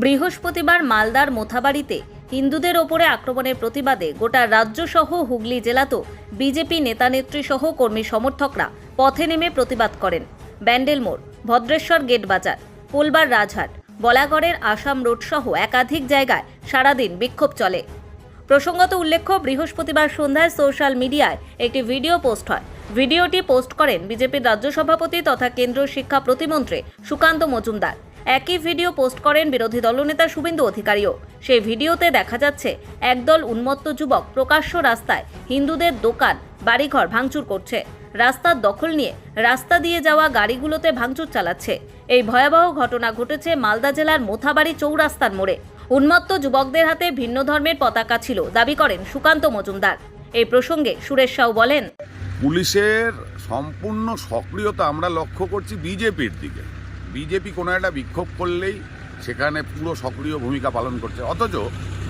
বৃহস্পতিবার মালদার মোথাবাড়িতে হিন্দুদের ওপরে আক্রমণের প্রতিবাদে গোটা রাজ্য সহ হুগলি জেলাতেও বিজেপি নেতানেত্রী সহ কর্মী সমর্থকরা পথে নেমে প্রতিবাদ করেন। ব্যান্ডেল মোড়, ভদ্রেশ্বর গেট বাজার, পোলবার রাজহাট, বলাগড়ের আসাম রোড সহ একাধিক জায়গায় সারাদিন বিক্ষোভ চলে। প্রসঙ্গত উল্লেখ্য, বৃহস্পতিবার সন্ধ্যায় সোশ্যাল মিডিয়ায় একটি ভিডিও পোস্ট হয়। ভিডিওটি পোস্ট করেন বিজেপির রাজ্য সভাপতি তথা কেন্দ্রীয় শিক্ষা প্রতিমন্ত্রী সুকান্ত মজুমদার। একই ভিডিও পোস্ট করেন বিরোধী দলনেতা শুভেন্দু অধিকারীও। সেই ভিডিওতে দেখা যাচ্ছে, একদল উন্মত্ত যুবক প্রকাশ্য রাস্তায় হিন্দুদের দোকান, বাড়িঘর ভাঙচুর করছে। রাস্তার দখল নিয়ে রাস্তা দিয়ে যাওয়া গাড়িগুলোতে ভাঙচুর চালাচ্ছে। এই ভয়াবহ ঘটনা ঘটেছে মালদা জেলার মোথাবাড়ি চৌরাস্তার মোড়ে। উন্মত্ত যুবকদের হাতে ভিন্ন ধর্মের পতাকা ছিল, দাবি করেন সুকান্ত মজুমদার। এই প্রসঙ্গে সুরেশ সাউ বলেন, পুলিশের সম্পূর্ণ সক্রিয়তা আমরা লক্ষ্য করছি বিজেপির দিকে। বিজেপি কোনো একটা বিক্ষোভ করলেই সেখানে পুরো সক্রিয় ভূমিকা পালন করছে। অথচ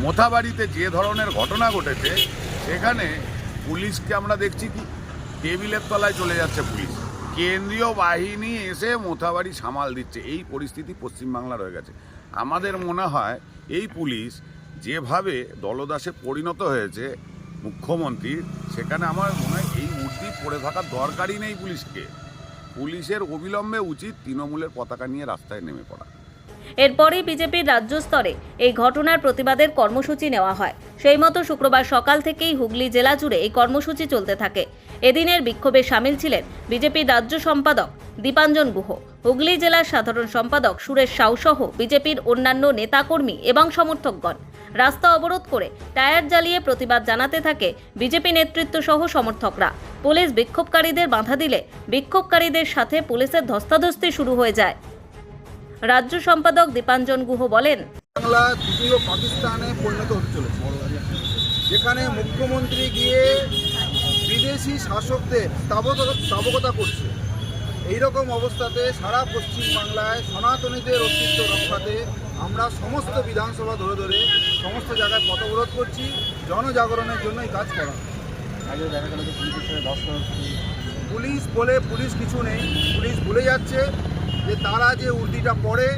মোথাবাড়িতে যে ধরনের ঘটনা ঘটেছে, সেখানে পুলিশকে আমরা দেখছি কি? টেবিলের তলায় চলে যাচ্ছে পুলিশ। কেন্দ্রীয় বাহিনী এসে মোথাবাড়ি সামাল দিচ্ছে। এই পরিস্থিতি পশ্চিমবাংলা রয়ে গেছে। আমাদের মনে হয় এই পুলিশ যেভাবে দলদাসে পরিণত হয়েছে মুখ্যমন্ত্রীর, সেখানে আমার মনে হয় এই মূর্তি পড়ে থাকার দরকারই নেই পুলিশকে। পুলিশের অবিলম্বে উচিত তৃণমূলের পতাকা নিয়ে রাস্তায় নেমে পড়া। এরপরই বিজেপির রাজ্য স্তরে এই ঘটনার প্রতিবাদের কর্মসূচি নেওয়া হয়। সেই মতো শুক্রবার সকাল থেকেই হুগলি জেলা জুড়ে এই কর্মসূচি চলতে থাকে। এদিনের বিক্ষোভে সামিল ছিলেন বিজেপির রাজ্য সম্পাদক দীপাঞ্জন গুহ। হুগলি জেলার সাধারণ সম্পাদক সুরেশ সাউ সহ বিজেপির অন্যান্য নেতাকর্মী এবং সমর্থকগণ। রাস্তা অবরোধ করে টায়ার জ্বালিয়ে প্রতিবাদ জানাতে থাকে বিজেপি নেতৃত্ব সহ সমর্থকরা। পুলিশ বিক্ষোভকারীদের বাধা দিলে বিক্ষোভকারীদের সাথে পুলিশের ধস্তাধস্তি শুরু হয়ে যায়। রাজ্য সম্পাদক দীপাঞ্জন গুহ বলেন, বাংলা পাকিস্তানে পরিণত হতে চলেছে। যেখানে মুখ্যমন্ত্রী গিয়ে বিদেশি শাসকদের স্থাবকতা করছে। এইরকম অবস্থাতে সারা পশ্চিমবাংলায় সনাতনীদের অস্তিত্ব রক্ষাতে আমরা সমস্ত বিধানসভা ধরে ধরে সমস্ত জায়গায় পথবরোধ করছি জনজাগরণের জন্য এই কাজ করা। পুলিশ বলে পুলিশ কিছু নেই পুলিশ ভুলে যাচ্ছে যে তারা যে উর্দিটা পড়ে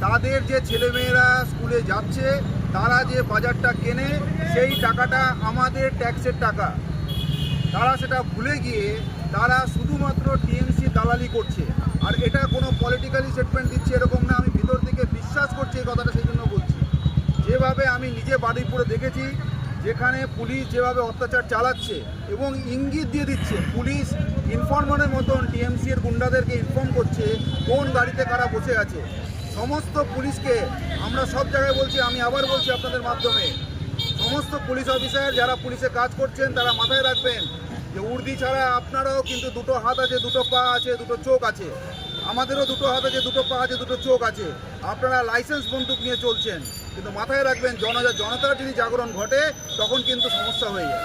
তাদের যে ছেলেমেয়েরা স্কুলে যাচ্ছে তারা যে বাজারটা কেনে সেই টাকাটা আমাদের ট্যাক্সের টাকা। তারা সেটা ভুলে গিয়ে তারা শুধুমাত্র টিএমসি দালালি করছে। আর এটা কোনো পলিটিক্যালি স্টেটমেন্ট দিচ্ছে এরকম না, আমি ভিতর থেকে বিশ্বাস করছি এই কথাটা সেই জন্য বলছি। যেভাবে আমি নিজে বাড়িপুরে দেখেছি, যেখানে পুলিশ যেভাবে অত্যাচার চালাচ্ছে এবং ইঙ্গিত দিয়ে দিচ্ছে, পুলিশ ইনফরমারের মতন টিএমসি এর গুন্ডাদেরকে ইনফর্ম করছে কোন গাড়িতে কারা বসে আছে। সমস্ত পুলিশকে আমরা সব জায়গায় বলছি, আমি আবার বলছি আপনাদের মাধ্যমে, সমস্ত পুলিশ অফিসার যারা পুলিশে কাজ করছেন, তারা মাথায় রাখবেন যে উর্দি ছাড়া আপনারাও কিন্তু দুটো হাত আছে, দুটো পা আছে, দুটো চোখ আছে। আমাদেরও দুটো হাত আছে, দুটো পা আছে, দুটো চোখ আছে। আপনারা লাইসেন্স বন্দুক নিয়ে চলছেন। কিন্তু মাথায় রাখবেন জন জনতার যদি জাগরণ ঘটে, তখন কিন্তু সমস্যা হয়ে যায়।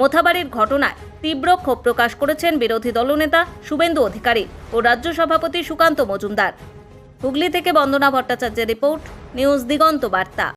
মোথাবাড়ির ঘটনায় তীব্র ক্ষোভ প্রকাশ করেছেন বিরোধী দলনেতা শুভেন্দু অধিকারী ও রাজ্য সভাপতি সুকান্ত মজুমদার। হুগলি থেকে বন্দনা ভট্টাচার্যের রিপোর্ট, নিউজ দিগন্ত বার্তা।